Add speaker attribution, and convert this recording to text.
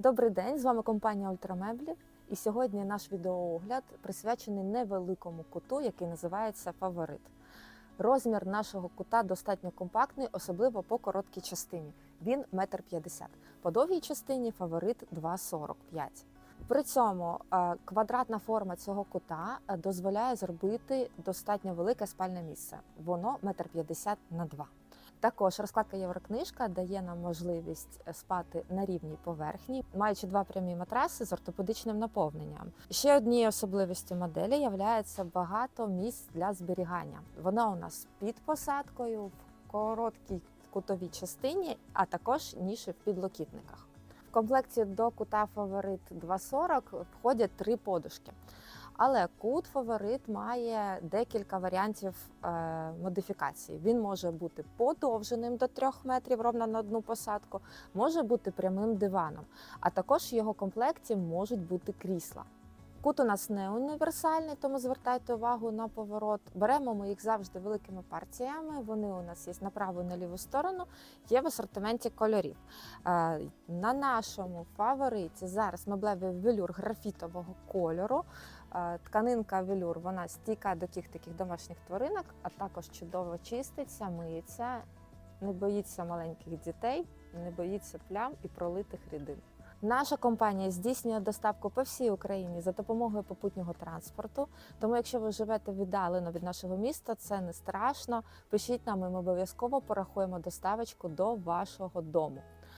Speaker 1: Добрий день, з вами компанія Ультрамеблі. І сьогодні наш відеоогляд присвячений невеликому куту, який називається Фаворит. Розмір нашого кута достатньо компактний, особливо по короткій частині. Він 1,50 м. По довгій частині фаворит 2,45 При цьому е, квадратна форма цього кута е, дозволяє зробити достатньо велике спальне місце. Воно 1,50 м на 2 також розкладка Єврокнижка дає нам можливість е, спати на рівній поверхні, маючи два прямі матраси з ортопедичним наповненням. Ще однією особливістю моделі є багато місць для зберігання. Вона у нас під посадкою в короткій кутовій частині, а також ніші в підлокітниках. В комплекті до кута Фаворит 240 входять три подушки. Але кут фаворит має декілька варіантів е, модифікації. Він може бути подовженим до 3 метрів ровно на одну посадку, може бути прямим диваном, а також в його комплекті можуть бути крісла. Кут у нас не універсальний, тому звертайте увагу на поворот. Беремо ми їх завжди великими партіями. Вони у нас є на праву і на ліву сторону, є в асортименті кольорів. Е, На нашому фавориті зараз меблевий велюр графітового кольору. Е, Тканинка велюр вона стійка до тих таких домашніх тваринок, а також чудово чиститься, миється, не боїться маленьких дітей, не боїться плям і пролитих рідин. Наша компанія здійснює доставку по всій Україні за допомогою попутнього транспорту. Тому, якщо ви живете віддалено від нашого міста, це не страшно. Пишіть нам, і ми обов'язково порахуємо доставочку до вашого дому.